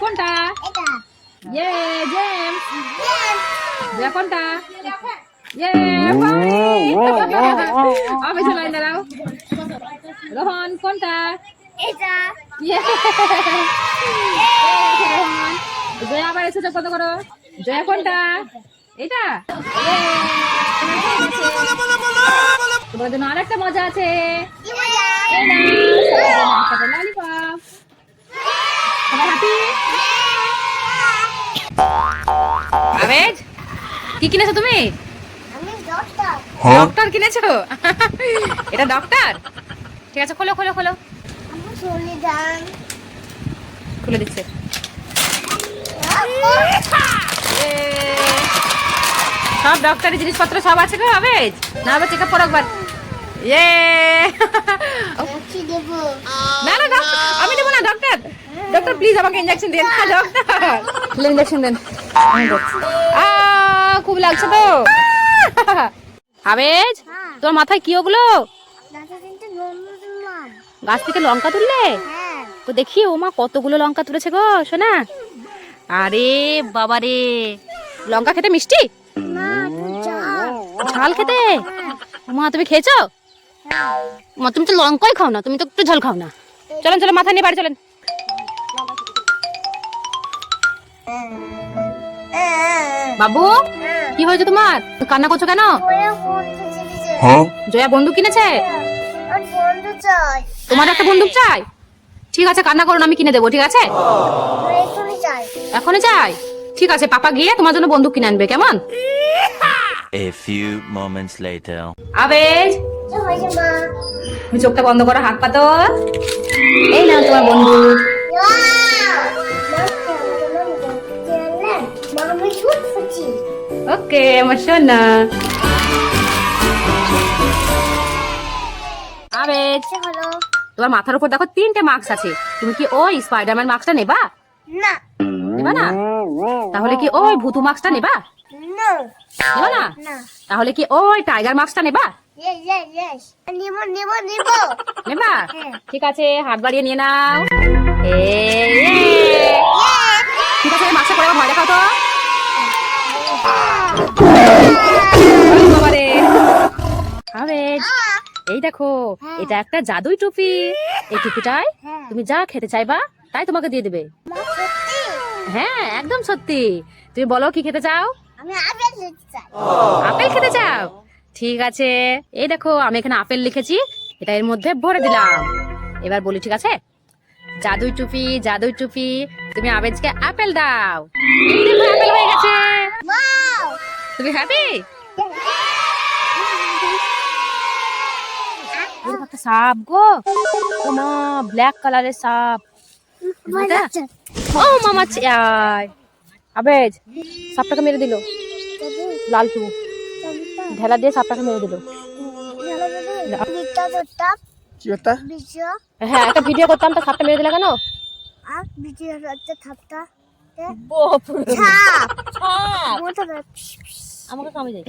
কোনটা এটা ইয়ে জেমস Jen. জয়া কোনটা ইয়ে আবেজ লাইন দাঁড়াও রোহন কোনটা এটা। জয়া আবার এসেছে কত করো জয়া কোনটা? এটা! তোমার জন্য মজা আছে। কি মজা একটা lollipop। সবাই? আবেজ কি কিনেছো তুমি? ডক্টর কিনেছো? এটা ডক্টর ঠিক আছে খোলো খোলো খোলো। খুলে দিচ্ছে। সব ডক্টরি জিনিসপত্র সব আছে গো আবেজ? না আবার চেকআপ করো একবার। ইয়ে! না না আমি দেবো না ডক্টর ডক্টর প্লিজ আমাকে ইঞ্জেকশন দিন। না ডক্টর ইঞ্জেকশন দেন। আ খুব লাগছে তো। আবেজ তোর মাথায় কি ওগুলো দাদা কিন্তু বন্ধু দিলাম গাছ থেকে লঙ্কা তুললে? হ্যাঁ। তো দেখি ও মা কতগুলো লঙ্কা তুলেছে গো শোনা আরে বাবা রে। লঙ্কা খেতে মিষ্টি? ঝাল। খেতে? মা তুমি খেয়েছো? মা তুমি তো লঙ্কাই খাও না তুমি তো একটু ঝাল খাও না। চলেন চলেন মাথা নিয়ে বাড়ি চলেন। বাবু কি হয়েছে তোমার? কান্না করছ কেন? জয়া বন্ধু জিনিস জয়া বন্দুক কিনেছে? বন্ধু চাই। তোমার একটা বন্দুক চাই? ঠিক আছে কান্না করো না, আমি কিনে দেবো ঠিক আছে? আমরা এখনই চাই ঠিক আছে পাপা গিয়ে তোমার জন্য বন্দুক কিনে আনবে কেমন? A few moments later. আবেজ! তুমি চোখটা বন্ধ করো হাত পাতো এই নাও তোমার ফুচি ওকে আমার সোনা। আবেজ! হলো তোমার মাথার উপর দেখো তিনটে মার্কস আছে। তুমি কি ওই স্পাইডারম্যান মার্কসটা নেবা? না। নেবা না? তাহলে কি ওই ভূতু মার্কসটা নেবা? নো। নেবা না? তাহলে কি ওই টাইগার মার্কসটা নেবা? নিব হ্যাঁ। ঠিক আছে হাত বাড়িয়ে নিয়ে নাও। ঠিক আছে মাস্টার করে ভয় দেখাও তো। এই দেখো হ্যাঁ। এটা একটা জাদুই টুপি। এই টুপিটায় হ্যাঁ। তুমি যা খেতে চাইবা তাই তোমাকে দিয়ে দেবে। হ্যাঁ একদম সত্যি। তুমি বলো কি খেতে চাও? আপেল খেতে চাই। আপেল খেতে চাও? ঠিক আছে। এই দেখো আমি এখানে আপেল লিখেছি। এটা এর মধ্যে ভরে দিলাম। এবার বলি ঠিক আছে? জাদুই টুপি জাদুই টুপি তুমি আবেজকে আপেল দাও। আপেল হয়ে গেছে। তুমি হ্যাপি একটা সাপ গো। ও মা ব্ল্যাক কালারের সাপ। ও মামা চাই আবেজ সাপটাকে মেরে দিল। লালটু ঢেলা দিয়ে সাপটাকে মেরে দিল। হ্যাঁ একটা ভিডিও করতাম তো সাপটা মেরে দিলে কেন? থাপটা ছাপ। মোটা আমাকে কামে যাই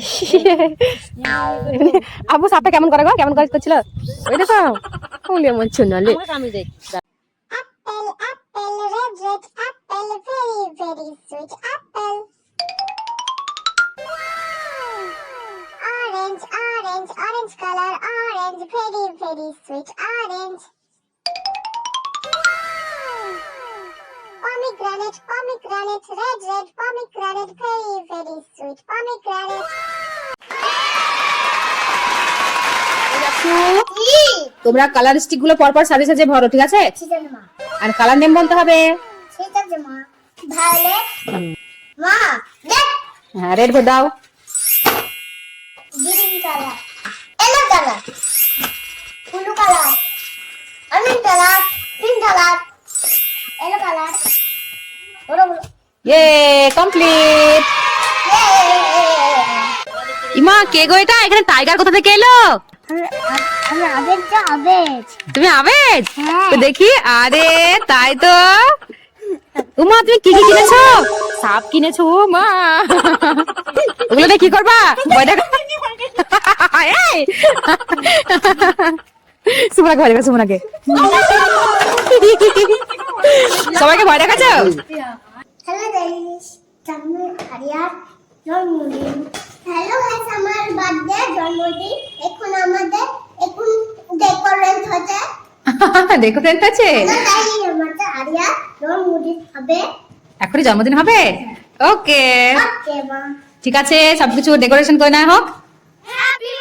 আবু সাপটা কেমন করে গো কেমন করে করছিল ওই দেখো ফুলে মন চুনালে কামে যাই apple apple red red apple very very sweet apple orange orange orange color orange very very sweet orange pomegranate pomegranate red red pomegranate very very sweet pomegranate তোমরা কালার স্টিকগুলো পরপর সাজে সাজে ভরো ঠিক আছে আর কালার নেম বলতে হবে ঠিক আছে মা ভায়োলেট মা রেড হ্যাঁ রেড ভর দাও ইয়ে কমপ্লিট ইমা কে গো এটা? এখানে টাইগার কোথা থেকে এলো? তুমি আবেজ হ্যাঁ। তো দেখি আরে তাই তো। উমা তুমি কি কি কিনেছো? সাপ কিনেছো ও মা ওগুলো দিয়ে কি করবা? ভয় দেখা! সুমনাকে ভয় সুমনাকে। সবাইকে ভয় দেখাচ্ছো? হ্যালো গাইস জাম্মু হারিয়ার জন্মদিন। হ্যালো গাইস আমার বার্থডে জন্মদিন। এখন আমাদের এখন ডেকোরেট হচ্ছে। আছে? আমাদের আরিয়ার জন্মদিন হবে। এখনই জন্মদিন হবে? ওকে ওকে মা ঠিক আছে সবকিছু ডেকোরেশন করে নেওয়া হোক। হ্যাপি